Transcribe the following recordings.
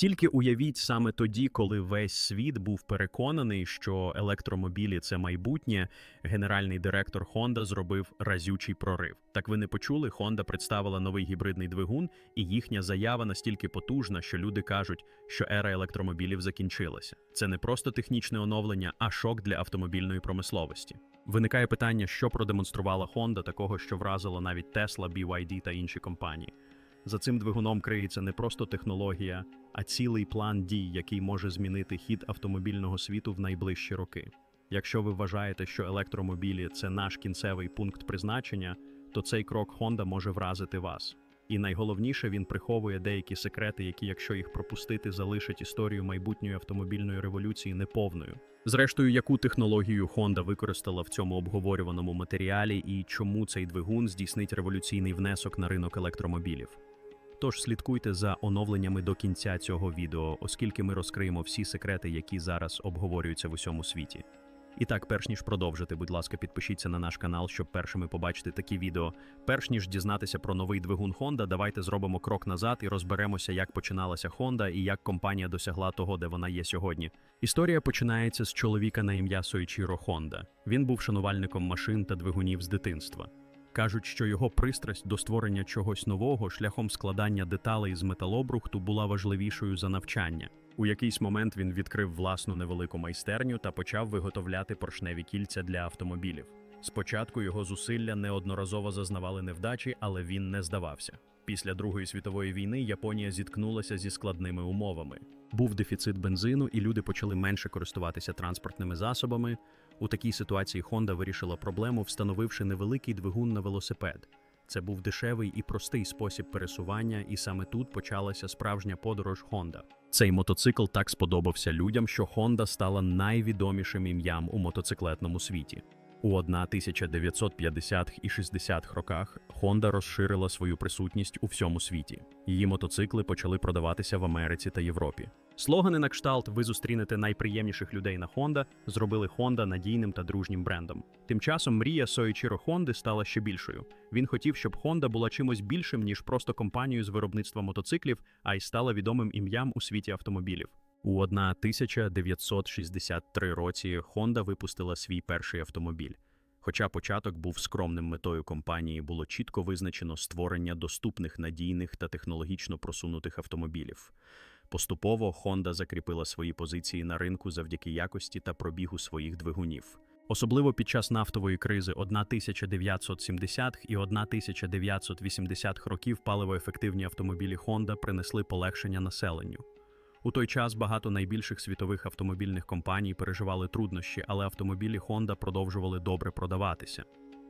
Тільки уявіть саме тоді, коли весь світ був переконаний, що електромобілі це майбутнє, генеральний директор Honda зробив разючий прорив. Так ви не почули? Honda представила новий гібридний двигун, і їхня заява настільки потужна, що люди кажуть, що ера електромобілів закінчилася. Це не просто технічне оновлення, а шок для автомобільної промисловості. Виникає питання, що продемонструвала Honda такого, що вразило навіть Tesla, BYD та інші компанії. За цим двигуном криється не просто технологія, а цілий план дій, який може змінити хід автомобільного світу в найближчі роки. Якщо ви вважаєте, що електромобілі це наш кінцевий пункт призначення, то цей крок Honda може вразити вас. І найголовніше, він приховує деякі секрети, які, якщо їх пропустити, залишать історію майбутньої автомобільної революції неповною. Зрештою, яку технологію Honda використала в цьому обговорюваному матеріалі і чому цей двигун здійснить революційний внесок на ринок електромобілів. Тож слідкуйте за оновленнями до кінця цього відео, оскільки ми розкриємо всі секрети, які зараз обговорюються в усьому світі. І так, перш ніж продовжити, будь ласка, підпишіться на наш канал, щоб першими побачити такі відео. Перш ніж дізнатися про новий двигун Honda, давайте зробимо крок назад і розберемося, як починалася Honda і як компанія досягла того, де вона є сьогодні. Історія починається з чоловіка на ім'я Сойчіро Honda. Він був шанувальником машин та двигунів з дитинства. Кажуть, що його пристрасть до створення чогось нового шляхом складання деталей з металобрухту була важливішою за навчання. У якийсь момент він відкрив власну невелику майстерню та почав виготовляти поршневі кільця для автомобілів. Спочатку його зусилля неодноразово зазнавали невдачі, але він не здавався. Після Другої світової війни Японія зіткнулася зі складними умовами. Був дефіцит бензину, і люди почали менше користуватися транспортними засобами. У такій ситуації Honda вирішила проблему, встановивши невеликий двигун на велосипед. Це був дешевий і простий спосіб пересування, і саме тут почалася справжня подорож Honda. Цей мотоцикл так сподобався людям, що Honda стала найвідомішим ім'ям у мотоциклетному світі. У 1950-х і 60-х роках Honda розширила свою присутність у всьому світі. Її мотоцикли почали продаватися в Америці та Європі. Слогани на кшталт Ви зустрінете найприємніших людей на Honda зробили Honda надійним та дружнім брендом. Тим часом мрія Соїчіро Хонди стала ще більшою. Він хотів, щоб Honda була чимось більшим, ніж просто компанією з виробництва мотоциклів, а й стала відомим ім'ям у світі автомобілів. У 1963 році Honda випустила свій перший автомобіль. Хоча початок був скромним метою компанії, було чітко визначено створення доступних, надійних та технологічно просунутих автомобілів. Поступово Honda закріпила свої позиції на ринку завдяки якості та пробігу своїх двигунів. Особливо під час нафтової кризи 1970-х і 1980-х років паливоефективні автомобілі Honda принесли полегшення населенню. У той час багато найбільших світових автомобільних компаній переживали труднощі, але автомобілі Honda продовжували добре продаватися.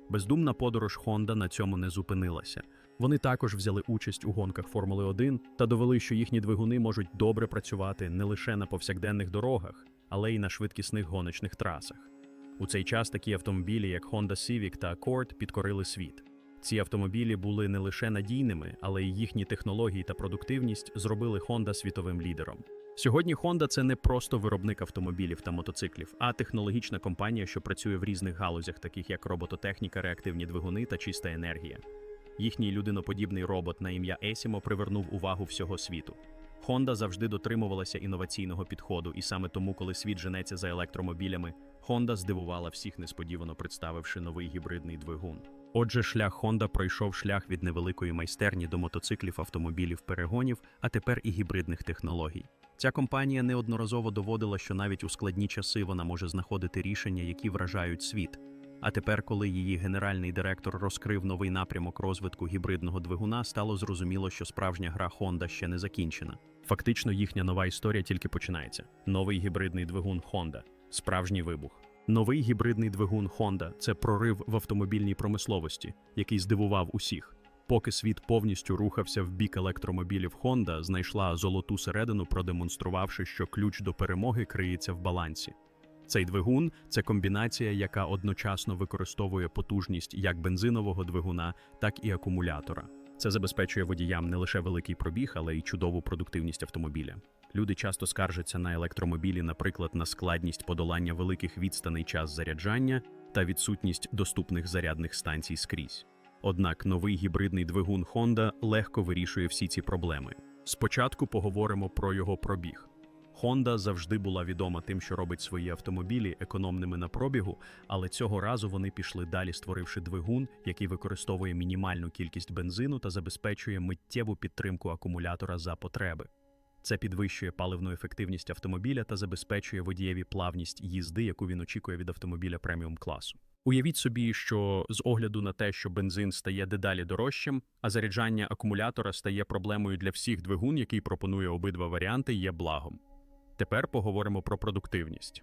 Бездумна подорож Honda на цьому не зупинилася. Вони також взяли участь у гонках Формули 1 та довели, що їхні двигуни можуть добре працювати не лише на повсякденних дорогах, але й на швидкісних гоночних трасах. У цей час такі автомобілі, як Honda Civic та Accord, підкорили світ. Ці автомобілі були не лише надійними, але й їхні технології та продуктивність зробили Honda світовим лідером. Сьогодні Honda – це не просто виробник автомобілів та мотоциклів, а технологічна компанія, що працює в різних галузях, таких як робототехніка, реактивні двигуни та чиста енергія. Їхній людиноподібний робот на ім'я Есімо привернув увагу всього світу. Honda завжди дотримувалася інноваційного підходу, і саме тому, коли світ женеться за електромобілями, Honda здивувала всіх несподівано представивши новий гібридний двигун. Отже, шлях Honda пройшов шлях від невеликої майстерні до мотоциклів, автомобілів, перегонів, а тепер і гібридних технологій. Ця компанія неодноразово доводила, що навіть у складні часи вона може знаходити рішення, які вражають світ. А тепер, коли її генеральний директор розкрив новий напрямок розвитку гібридного двигуна, стало зрозуміло, що справжня гра Honda ще не закінчена. Фактично, їхня нова історія тільки починається. Новий гібридний двигун Honda – справжній вибух. Новий гібридний двигун Honda – це прорив в автомобільній промисловості, який здивував усіх. Поки світ повністю рухався в бік електромобілів, Honda знайшла золоту середину, продемонструвавши, що ключ до перемоги криється в балансі. Цей двигун це комбінація, яка одночасно використовує потужність як бензинового двигуна, так і акумулятора. Це забезпечує водіям не лише великий пробіг, але й чудову продуктивність автомобіля. Люди часто скаржаться на електромобілі, наприклад, на складність подолання великих відстаней час заряджання та відсутність доступних зарядних станцій скрізь. Однак новий гібридний двигун Honda легко вирішує всі ці проблеми. Спочатку поговоримо про його пробіг. Honda завжди була відома тим, що робить свої автомобілі економними на пробігу, але цього разу вони пішли далі, створивши двигун, який використовує мінімальну кількість бензину та забезпечує миттєву підтримку акумулятора за потреби. Це підвищує паливну ефективність автомобіля та забезпечує водієві плавність їзди, яку він очікує від автомобіля преміум класу. Уявіть собі, що з огляду на те, що бензин стає дедалі дорожчим, а заряджання акумулятора стає проблемою для всіх двигун, який пропонує обидва варіанти, є благом. Тепер поговоримо про продуктивність.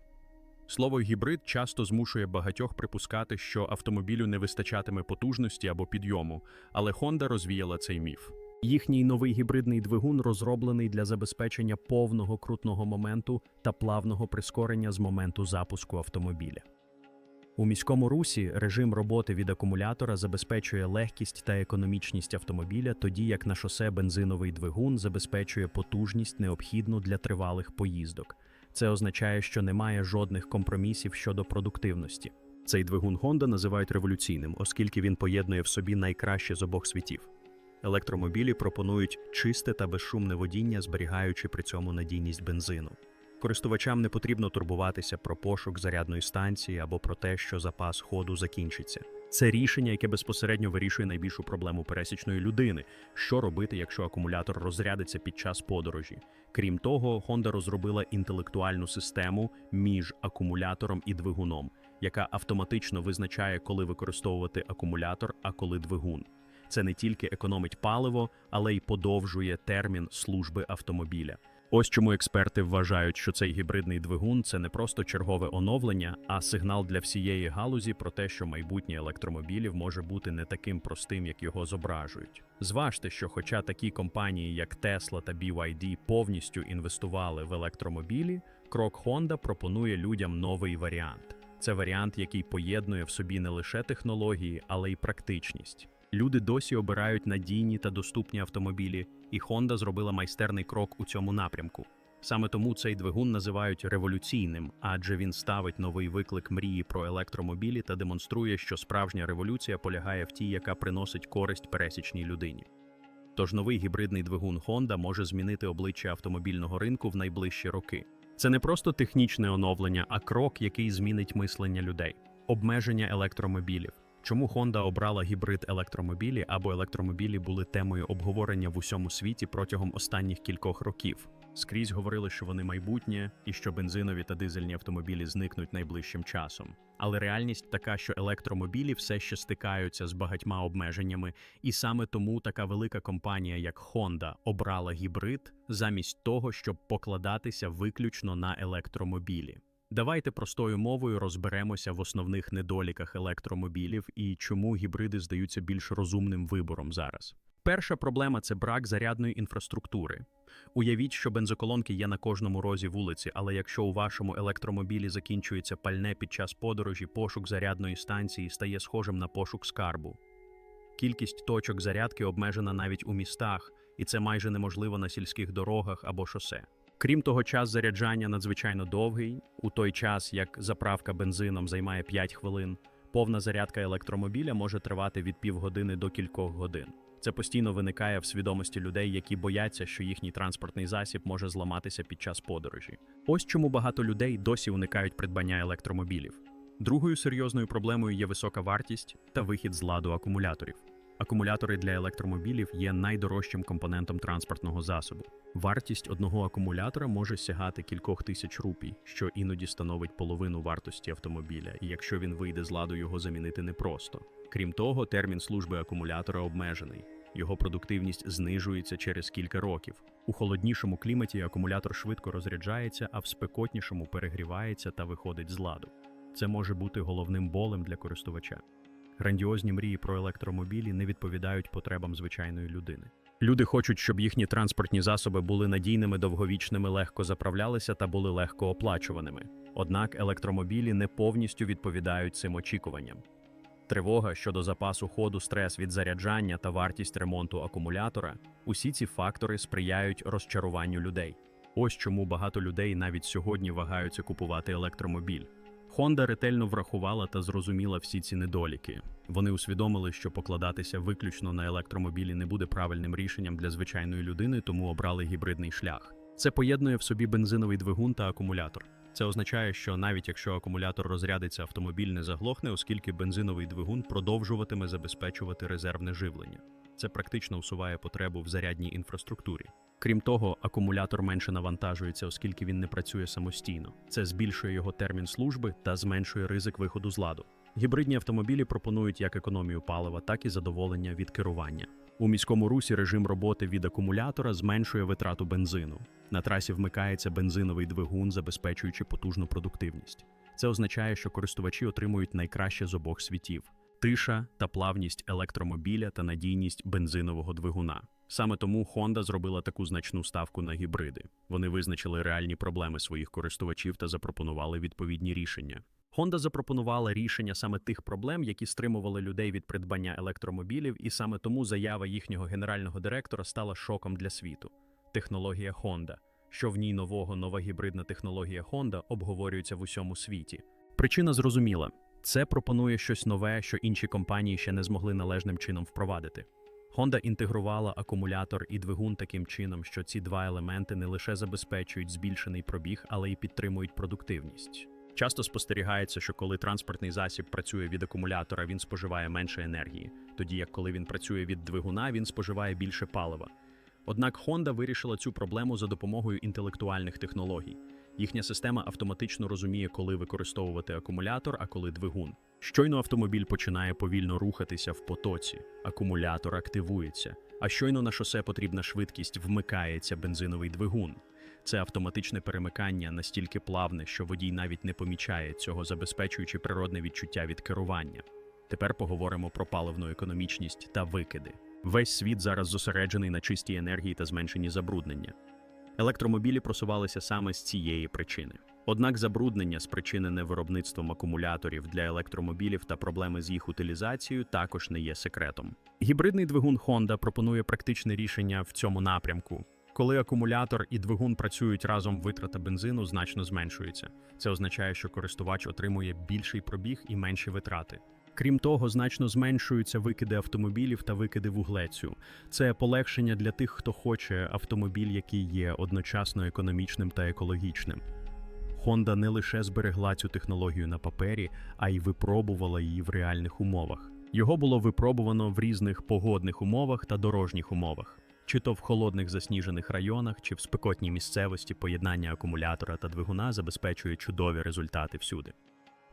Слово гібрид часто змушує багатьох припускати, що автомобілю не вистачатиме потужності або підйому, але Honda розвіяла цей міф. Їхній новий гібридний двигун розроблений для забезпечення повного крутного моменту та плавного прискорення з моменту запуску автомобіля. У міському русі режим роботи від акумулятора забезпечує легкість та економічність автомобіля, тоді як на шосе бензиновий двигун забезпечує потужність, необхідну для тривалих поїздок. Це означає, що немає жодних компромісів щодо продуктивності. Цей двигун Honda називають революційним, оскільки він поєднує в собі найкраще з обох світів. Електромобілі пропонують чисте та безшумне водіння, зберігаючи при цьому надійність бензину. Користувачам не потрібно турбуватися про пошук зарядної станції або про те, що запас ходу закінчиться. Це рішення, яке безпосередньо вирішує найбільшу проблему пересічної людини, що робити, якщо акумулятор розрядиться під час подорожі. Крім того, Honda розробила інтелектуальну систему між акумулятором і двигуном, яка автоматично визначає, коли використовувати акумулятор, а коли двигун. Це не тільки економить паливо, але й подовжує термін служби автомобіля. Ось чому експерти вважають, що цей гібридний двигун це не просто чергове оновлення, а сигнал для всієї галузі про те, що майбутнє електромобілів може бути не таким простим, як його зображують. Зважте, що, хоча такі компанії, як Tesla та BYD, повністю інвестували в електромобілі, крок Honda пропонує людям новий варіант. Це варіант, який поєднує в собі не лише технології, але й практичність. Люди досі обирають надійні та доступні автомобілі, і Honda зробила майстерний крок у цьому напрямку. Саме тому цей двигун називають революційним, адже він ставить новий виклик мрії про електромобілі та демонструє, що справжня революція полягає в тій, яка приносить користь пересічній людині. Тож новий гібридний двигун Honda може змінити обличчя автомобільного ринку в найближчі роки. Це не просто технічне оновлення, а крок, який змінить мислення людей, обмеження електромобілів. Чому Honda обрала гібрид електромобілі або електромобілі були темою обговорення в усьому світі протягом останніх кількох років? Скрізь говорили, що вони майбутнє і що бензинові та дизельні автомобілі зникнуть найближчим часом. Але реальність така, що електромобілі все ще стикаються з багатьма обмеженнями, і саме тому така велика компанія, як Honda, обрала гібрид замість того, щоб покладатися виключно на електромобілі. Давайте простою мовою розберемося в основних недоліках електромобілів і чому гібриди здаються більш розумним вибором зараз. Перша проблема це брак зарядної інфраструктури. Уявіть, що бензоколонки є на кожному розі вулиці, але якщо у вашому електромобілі закінчується пальне під час подорожі, пошук зарядної станції стає схожим на пошук скарбу. Кількість точок зарядки обмежена навіть у містах, і це майже неможливо на сільських дорогах або шосе. Крім того, час заряджання надзвичайно довгий, у той час як заправка бензином займає 5 хвилин, повна зарядка електромобіля може тривати від півгодини до кількох годин. Це постійно виникає в свідомості людей, які бояться, що їхній транспортний засіб може зламатися під час подорожі. Ось чому багато людей досі уникають придбання електромобілів. Другою серйозною проблемою є висока вартість та вихід з ладу акумуляторів. Акумулятори для електромобілів є найдорожчим компонентом транспортного засобу. Вартість одного акумулятора може сягати кількох тисяч рупій, що іноді становить половину вартості автомобіля, і якщо він вийде з ладу, його замінити непросто. Крім того, термін служби акумулятора обмежений. Його продуктивність знижується через кілька років. У холоднішому кліматі акумулятор швидко розряджається, а в спекотнішому перегрівається та виходить з ладу. Це може бути головним болем для користувача. Грандіозні мрії про електромобілі не відповідають потребам звичайної людини. Люди хочуть, щоб їхні транспортні засоби були надійними, довговічними, легко заправлялися та були легко оплачуваними. Однак електромобілі не повністю відповідають цим очікуванням. Тривога щодо запасу ходу, стрес від заряджання та вартість ремонту акумулятора усі ці фактори сприяють розчаруванню людей. Ось чому багато людей навіть сьогодні вагаються купувати електромобіль. Honda ретельно врахувала та зрозуміла всі ці недоліки. Вони усвідомили, що покладатися виключно на електромобілі не буде правильним рішенням для звичайної людини, тому обрали гібридний шлях. Це поєднує в собі бензиновий двигун та акумулятор. Це означає, що навіть якщо акумулятор розрядиться, автомобіль не заглохне, оскільки бензиновий двигун продовжуватиме забезпечувати резервне живлення. Це практично усуває потребу в зарядній інфраструктурі. Крім того, акумулятор менше навантажується, оскільки він не працює самостійно. Це збільшує його термін служби та зменшує ризик виходу з ладу. Гібридні автомобілі пропонують як економію палива, так і задоволення від керування. У міському русі режим роботи від акумулятора зменшує витрату бензину. На трасі вмикається бензиновий двигун, забезпечуючи потужну продуктивність. Це означає, що користувачі отримують найкраще з обох світів: тиша та плавність електромобіля та надійність бензинового двигуна. Саме тому Honda зробила таку значну ставку на гібриди. Вони визначили реальні проблеми своїх користувачів та запропонували відповідні рішення. Honda запропонувала рішення саме тих проблем, які стримували людей від придбання електромобілів, і саме тому заява їхнього генерального директора стала шоком для світу. Технологія Honda. Що в ній нового нова гібридна технологія Honda обговорюється в усьому світі. Причина зрозуміла: це пропонує щось нове, що інші компанії ще не змогли належним чином впровадити. Honda інтегрувала акумулятор і двигун таким чином, що ці два елементи не лише забезпечують збільшений пробіг, але й підтримують продуктивність. Часто спостерігається, що коли транспортний засіб працює від акумулятора, він споживає менше енергії, тоді як коли він працює від двигуна, він споживає більше палива. Однак Honda вирішила цю проблему за допомогою інтелектуальних технологій. Їхня система автоматично розуміє, коли використовувати акумулятор, а коли двигун. Щойно автомобіль починає повільно рухатися в потоці, акумулятор активується, а щойно на шосе потрібна швидкість вмикається бензиновий двигун. Це автоматичне перемикання настільки плавне, що водій навіть не помічає цього, забезпечуючи природне відчуття від керування. Тепер поговоримо про паливну економічність та викиди. Весь світ зараз зосереджений на чистій енергії та зменшенні забруднення. Електромобілі просувалися саме з цієї причини. Однак забруднення, спричинене виробництвом акумуляторів для електромобілів та проблеми з їх утилізацією, також не є секретом. Гібридний двигун Honda пропонує практичне рішення в цьому напрямку. Коли акумулятор і двигун працюють разом, витрата бензину значно зменшується. Це означає, що користувач отримує більший пробіг і менші витрати. Крім того, значно зменшуються викиди автомобілів та викиди вуглецю. Це полегшення для тих, хто хоче автомобіль, який є одночасно економічним та екологічним. Honda не лише зберегла цю технологію на папері, а й випробувала її в реальних умовах. Його було випробувано в різних погодних умовах та дорожніх умовах, чи то в холодних засніжених районах, чи в спекотній місцевості поєднання акумулятора та двигуна забезпечує чудові результати всюди.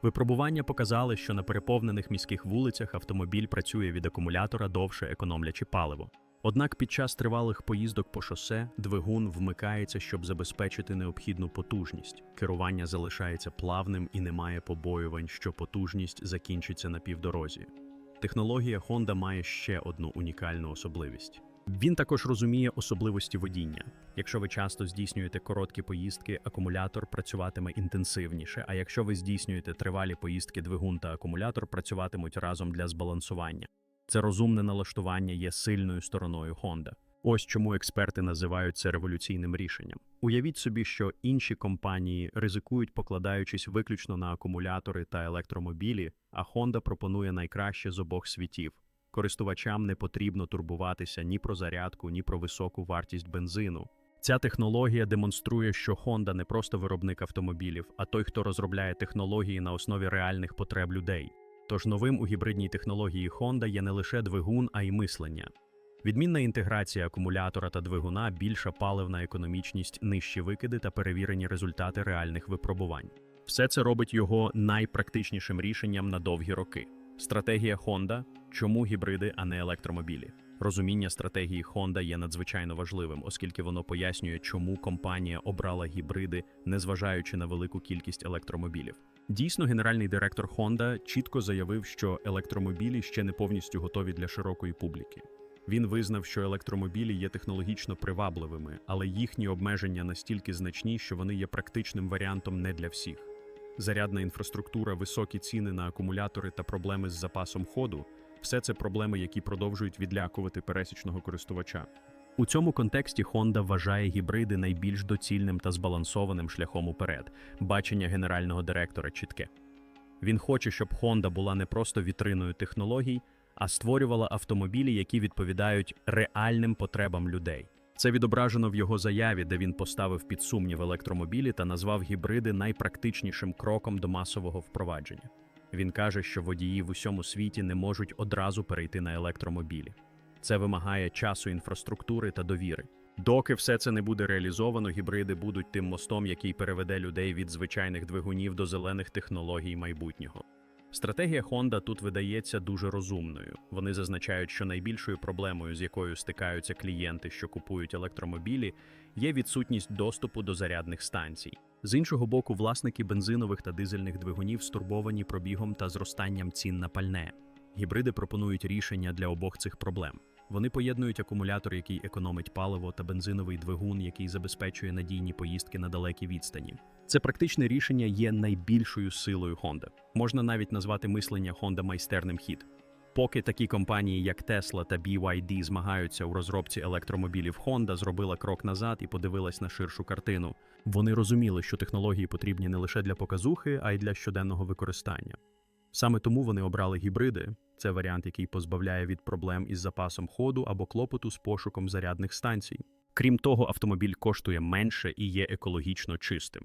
Випробування показали, що на переповнених міських вулицях автомобіль працює від акумулятора довше економлячи паливо. Однак під час тривалих поїздок по шосе двигун вмикається, щоб забезпечити необхідну потужність. Керування залишається плавним і немає побоювань, що потужність закінчиться на півдорозі. Технологія Honda має ще одну унікальну особливість. Він також розуміє особливості водіння. Якщо ви часто здійснюєте короткі поїздки, акумулятор працюватиме інтенсивніше. А якщо ви здійснюєте тривалі поїздки, двигун та акумулятор працюватимуть разом для збалансування. Це розумне налаштування є сильною стороною Honda. Ось чому експерти називають це революційним рішенням. Уявіть собі, що інші компанії ризикують, покладаючись виключно на акумулятори та електромобілі, а Honda пропонує найкраще з обох світів. Користувачам не потрібно турбуватися ні про зарядку, ні про високу вартість бензину. Ця технологія демонструє, що Honda не просто виробник автомобілів, а той, хто розробляє технології на основі реальних потреб людей. Тож новим у гібридній технології Honda є не лише двигун, а й мислення. Відмінна інтеграція акумулятора та двигуна, більша паливна економічність, нижчі викиди та перевірені результати реальних випробувань. Все це робить його найпрактичнішим рішенням на довгі роки. Стратегія Honda – чому гібриди, а не електромобілі? Розуміння стратегії Honda є надзвичайно важливим, оскільки воно пояснює, чому компанія обрала гібриди, незважаючи на велику кількість електромобілів. Дійсно, генеральний директор Honda чітко заявив, що електромобілі ще не повністю готові для широкої публіки. Він визнав, що електромобілі є технологічно привабливими, але їхні обмеження настільки значні, що вони є практичним варіантом не для всіх. Зарядна інфраструктура, високі ціни на акумулятори та проблеми з запасом ходу все це проблеми, які продовжують відлякувати пересічного користувача. У цьому контексті Honda вважає гібриди найбільш доцільним та збалансованим шляхом уперед. Бачення генерального директора чітке. Він хоче, щоб Honda була не просто вітриною технологій, а створювала автомобілі, які відповідають реальним потребам людей. Це відображено в його заяві, де він поставив під сумнів електромобілі та назвав гібриди найпрактичнішим кроком до масового впровадження. Він каже, що водії в усьому світі не можуть одразу перейти на електромобілі. Це вимагає часу інфраструктури та довіри. Доки все це не буде реалізовано, гібриди будуть тим мостом, який переведе людей від звичайних двигунів до зелених технологій майбутнього. Стратегія Honda тут видається дуже розумною. Вони зазначають, що найбільшою проблемою, з якою стикаються клієнти, що купують електромобілі, є відсутність доступу до зарядних станцій. З іншого боку, власники бензинових та дизельних двигунів стурбовані пробігом та зростанням цін на пальне. Гібриди пропонують рішення для обох цих проблем. Вони поєднують акумулятор, який економить паливо, та бензиновий двигун, який забезпечує надійні поїздки на далекі відстані. Це практичне рішення є найбільшою силою Honda. Можна навіть назвати мислення Honda майстерним хід. Поки такі компанії, як Tesla та BYD, змагаються у розробці електромобілів, Honda зробила крок назад і подивилась на ширшу картину. Вони розуміли, що технології потрібні не лише для показухи, а й для щоденного використання. Саме тому вони обрали гібриди. Це варіант, який позбавляє від проблем із запасом ходу або клопоту з пошуком зарядних станцій. Крім того, автомобіль коштує менше і є екологічно чистим.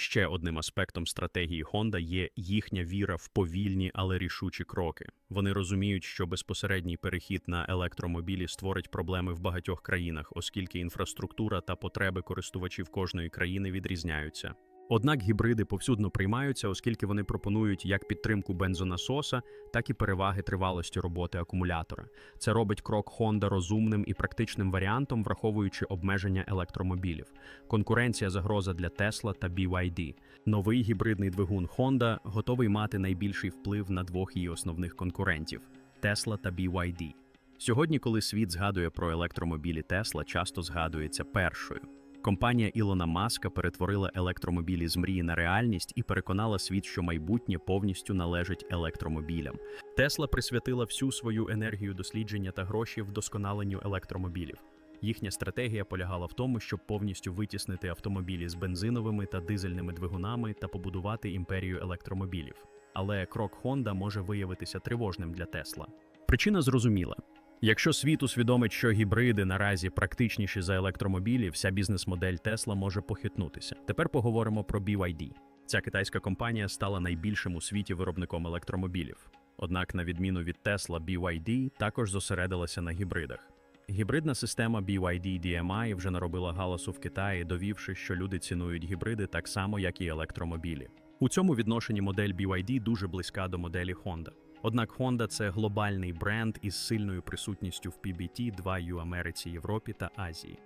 Ще одним аспектом стратегії Honda є їхня віра в повільні, але рішучі кроки. Вони розуміють, що безпосередній перехід на електромобілі створить проблеми в багатьох країнах, оскільки інфраструктура та потреби користувачів кожної країни відрізняються. Однак гібриди повсюдно приймаються, оскільки вони пропонують як підтримку бензонасоса, так і переваги тривалості роботи акумулятора. Це робить крок Honda розумним і практичним варіантом, враховуючи обмеження електромобілів. Конкуренція загроза для Tesla та BYD. Новий гібридний двигун Honda готовий мати найбільший вплив на двох її основних конкурентів Tesla та BYD. Сьогодні, коли світ згадує про електромобілі Tesla, часто згадується першою. Компанія Ілона Маска перетворила електромобілі з мрії на реальність і переконала світ, що майбутнє повністю належить електромобілям. Тесла присвятила всю свою енергію дослідження та гроші вдосконаленню електромобілів. Їхня стратегія полягала в тому, щоб повністю витіснити автомобілі з бензиновими та дизельними двигунами та побудувати імперію електромобілів. Але крок Honda може виявитися тривожним для Тесла. Причина зрозуміла. Якщо світ усвідомить, що гібриди наразі практичніші за електромобілі, вся бізнес-модель Tesla може похитнутися. Тепер поговоримо про BYD. Ця китайська компанія стала найбільшим у світі виробником електромобілів. Однак, на відміну від Tesla, BYD також зосередилася на гібридах. Гібридна система BYD DMI вже наробила галасу в Китаї, довівши, що люди цінують гібриди так само, як і електромобілі. У цьому відношенні модель BYD дуже близька до моделі Honda. Однак Honda – це глобальний бренд із сильною присутністю в PBT 2U Америці, Європі та Азії.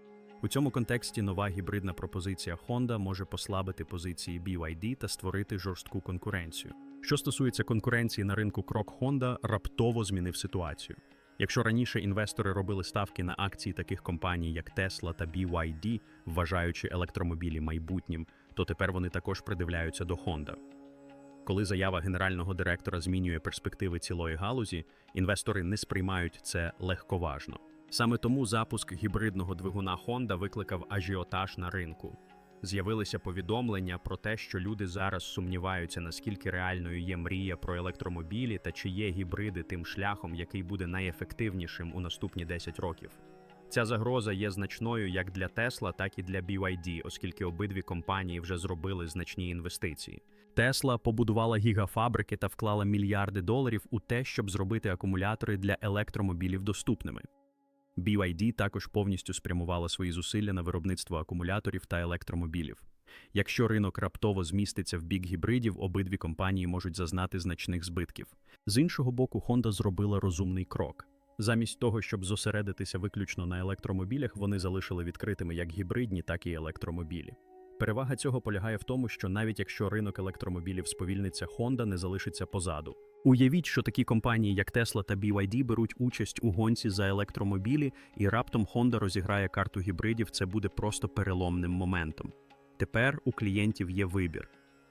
У цьому контексті нова гібридна пропозиція Honda може послабити позиції BYD та створити жорстку конкуренцію. Що стосується конкуренції на ринку крок Honda, раптово змінив ситуацію. Якщо раніше інвестори робили ставки на акції таких компаній, як Tesla та BYD, вважаючи електромобілі майбутнім, то тепер вони також придивляються до Honda. Коли заява генерального директора змінює перспективи цілої галузі, інвестори не сприймають це легковажно. Саме тому запуск гібридного двигуна Honda викликав ажіотаж на ринку. З'явилися повідомлення про те, що люди зараз сумніваються, наскільки реальною є мрія про електромобілі та чи є гібриди тим шляхом, який буде найефективнішим у наступні 10 років. Ця загроза є значною як для Tesla, так і для BYD, оскільки обидві компанії вже зробили значні інвестиції. Tesla побудувала гігафабрики та вклала мільярди доларів у те, щоб зробити акумулятори для електромобілів доступними. BYD також повністю спрямувала свої зусилля на виробництво акумуляторів та електромобілів. Якщо ринок раптово зміститься в бік гібридів, обидві компанії можуть зазнати значних збитків. З іншого боку, Honda зробила розумний крок. Замість того, щоб зосередитися виключно на електромобілях, вони залишили відкритими як гібридні, так і електромобілі. Перевага цього полягає в тому, що навіть якщо ринок електромобілів сповільниться, Honda не залишиться позаду. Уявіть, що такі компанії, як Tesla та BYD, беруть участь у гонці за електромобілі, і раптом Honda розіграє карту гібридів. Це буде просто переломним моментом. Тепер у клієнтів є вибір: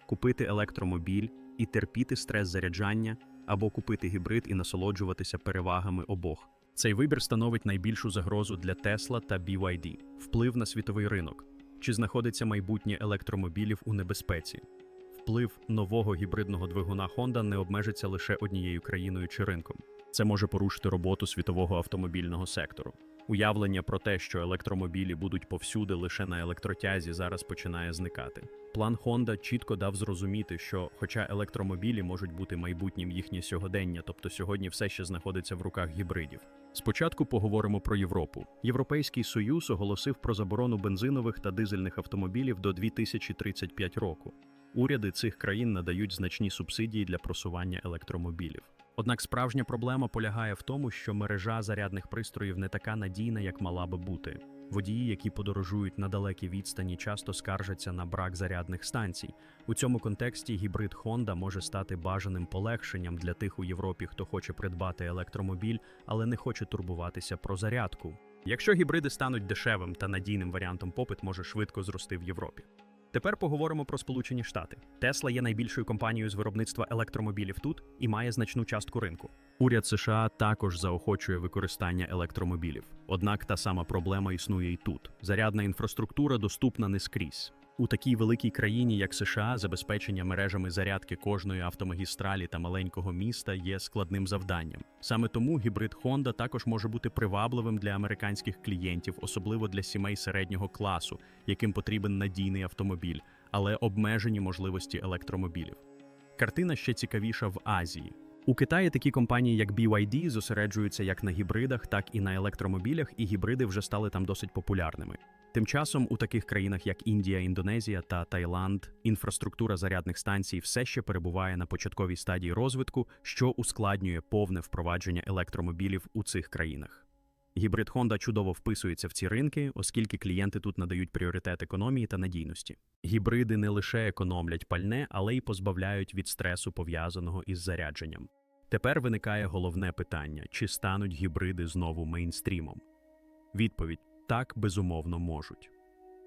купити електромобіль і терпіти стрес заряджання, або купити гібрид і насолоджуватися перевагами обох. Цей вибір становить найбільшу загрозу для Tesla та BYD – вплив на світовий ринок. Чи знаходиться майбутнє електромобілів у небезпеці? Вплив нового гібридного двигуна Honda не обмежиться лише однією країною чи ринком. Це може порушити роботу світового автомобільного сектору. Уявлення про те, що електромобілі будуть повсюди лише на електротязі, зараз починає зникати. План Honda чітко дав зрозуміти, що, хоча електромобілі можуть бути майбутнім їхнє сьогодення, тобто сьогодні все ще знаходиться в руках гібридів. Спочатку поговоримо про Європу. Європейський союз оголосив про заборону бензинових та дизельних автомобілів до 2035 року. Уряди цих країн надають значні субсидії для просування електромобілів. Однак справжня проблема полягає в тому, що мережа зарядних пристроїв не така надійна, як мала би бути. Водії, які подорожують на далекі відстані, часто скаржаться на брак зарядних станцій. У цьому контексті гібрид Honda може стати бажаним полегшенням для тих у Європі, хто хоче придбати електромобіль, але не хоче турбуватися про зарядку. Якщо гібриди стануть дешевим та надійним варіантом, попит може швидко зрости в Європі. Тепер поговоримо про Сполучені Штати. Тесла є найбільшою компанією з виробництва електромобілів тут і має значну частку ринку. Уряд США також заохочує використання електромобілів. Однак та сама проблема існує і тут. Зарядна інфраструктура доступна не скрізь. У такій великій країні, як США, забезпечення мережами зарядки кожної автомагістралі та маленького міста є складним завданням. Саме тому гібрид Honda також може бути привабливим для американських клієнтів, особливо для сімей середнього класу, яким потрібен надійний автомобіль, але обмежені можливості електромобілів. Картина ще цікавіша в Азії. У Китаї такі компанії, як BYD, зосереджуються як на гібридах, так і на електромобілях, і гібриди вже стали там досить популярними. Тим часом у таких країнах, як Індія, Індонезія та Таїланд, інфраструктура зарядних станцій все ще перебуває на початковій стадії розвитку, що ускладнює повне впровадження електромобілів у цих країнах. Гібрид Honda чудово вписується в ці ринки, оскільки клієнти тут надають пріоритет економії та надійності. Гібриди не лише економлять пальне, але й позбавляють від стресу, пов'язаного із зарядженням. Тепер виникає головне питання: чи стануть гібриди знову мейнстрімом? Відповідь так, безумовно, можуть.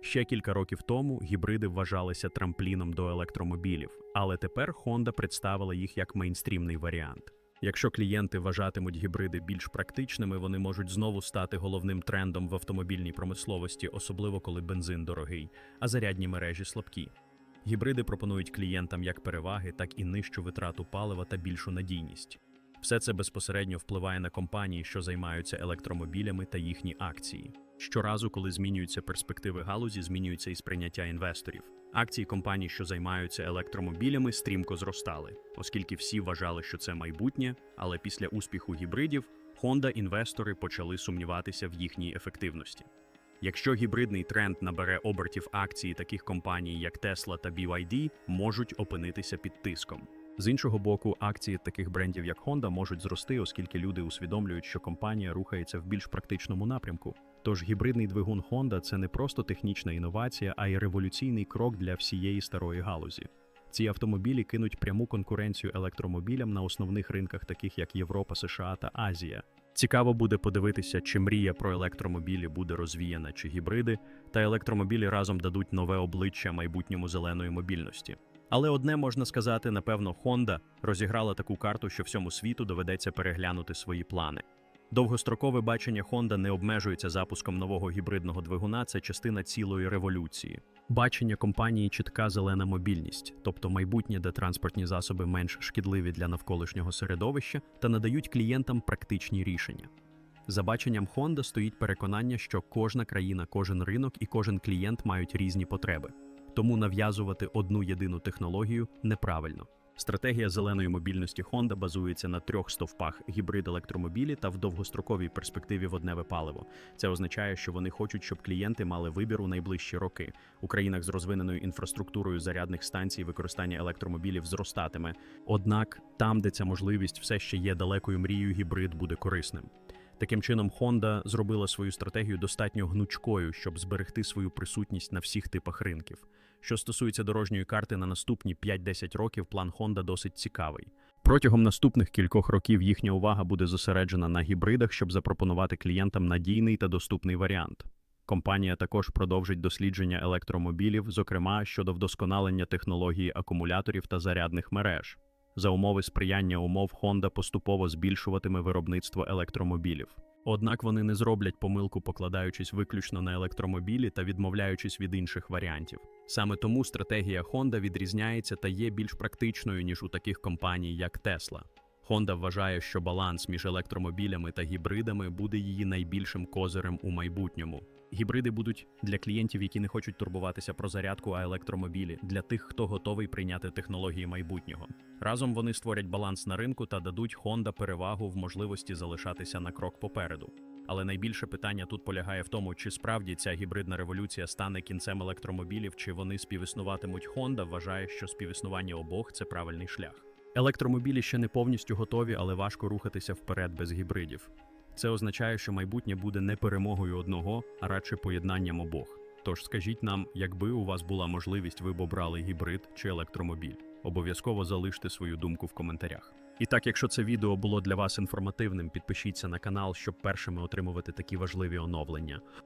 Ще кілька років тому гібриди вважалися трампліном до електромобілів, але тепер Honda представила їх як мейнстрімний варіант. Якщо клієнти вважатимуть гібриди більш практичними, вони можуть знову стати головним трендом в автомобільній промисловості, особливо коли бензин дорогий, а зарядні мережі слабкі. Гібриди пропонують клієнтам як переваги, так і нижчу витрату палива та більшу надійність. Все це безпосередньо впливає на компанії, що займаються електромобілями та їхні акції. Щоразу, коли змінюються перспективи галузі, змінюється і сприйняття інвесторів. Акції компаній, що займаються електромобілями, стрімко зростали, оскільки всі вважали, що це майбутнє, але після успіху гібридів Honda інвестори почали сумніватися в їхній ефективності. Якщо гібридний тренд набере обертів акції таких компаній, як Tesla та BYD, можуть опинитися під тиском. З іншого боку, акції таких брендів, як Honda, можуть зрости, оскільки люди усвідомлюють, що компанія рухається в більш практичному напрямку. Тож гібридний двигун Honda – це не просто технічна інновація, а й революційний крок для всієї старої галузі. Ці автомобілі кинуть пряму конкуренцію електромобілям на основних ринках, таких як Європа, США та Азія. Цікаво буде подивитися, чи мрія про електромобілі буде розвіяна, чи гібриди, та електромобілі разом дадуть нове обличчя майбутньому зеленої мобільності. Але одне можна сказати, напевно, Honda розіграла таку карту, що всьому світу доведеться переглянути свої плани. Довгострокове бачення Honda не обмежується запуском нового гібридного двигуна, це частина цілої революції. Бачення компанії чітка зелена мобільність, тобто майбутнє, де транспортні засоби менш шкідливі для навколишнього середовища та надають клієнтам практичні рішення. За баченням Honda стоїть переконання, що кожна країна, кожен ринок і кожен клієнт мають різні потреби. Тому нав'язувати одну єдину технологію неправильно. Стратегія зеленої мобільності Honda базується на трьох стовпах: гібрид електромобілі та в довгостроковій перспективі водневе паливо. Це означає, що вони хочуть, щоб клієнти мали вибір у найближчі роки. У країнах з розвиненою інфраструктурою зарядних станцій використання електромобілів зростатиме. Однак там, де ця можливість все ще є далекою мрією, гібрид буде корисним. Таким чином, Honda зробила свою стратегію достатньо гнучкою, щоб зберегти свою присутність на всіх типах ринків. Що стосується дорожньої карти на наступні 5-10 років, план Honda досить цікавий. Протягом наступних кількох років їхня увага буде зосереджена на гібридах, щоб запропонувати клієнтам надійний та доступний варіант. Компанія також продовжить дослідження електромобілів, зокрема щодо вдосконалення технології акумуляторів та зарядних мереж. За умови сприяння умов Honda поступово збільшуватиме виробництво електромобілів. Однак вони не зроблять помилку, покладаючись виключно на електромобілі та відмовляючись від інших варіантів. Саме тому стратегія Honda відрізняється та є більш практичною, ніж у таких компаній, як Tesla. Honda вважає, що баланс між електромобілями та гібридами буде її найбільшим козирем у майбутньому. Гібриди будуть для клієнтів, які не хочуть турбуватися про зарядку, а електромобілі, для тих, хто готовий прийняти технології майбутнього. Разом вони створять баланс на ринку та дадуть Honda перевагу в можливості залишатися на крок попереду. Але найбільше питання тут полягає в тому, чи справді ця гібридна революція стане кінцем електромобілів, чи вони співіснуватимуть. Honda вважає, що співіснування обох це правильний шлях. Електромобілі ще не повністю готові, але важко рухатися вперед без гібридів. Це означає, що майбутнє буде не перемогою одного, а радше поєднанням обох. Тож скажіть нам, якби у вас була можливість, ви б обрали гібрид чи електромобіль. Обов'язково залиште свою думку в коментарях. І так, якщо це відео було для вас інформативним, підпишіться на канал, щоб першими отримувати такі важливі оновлення.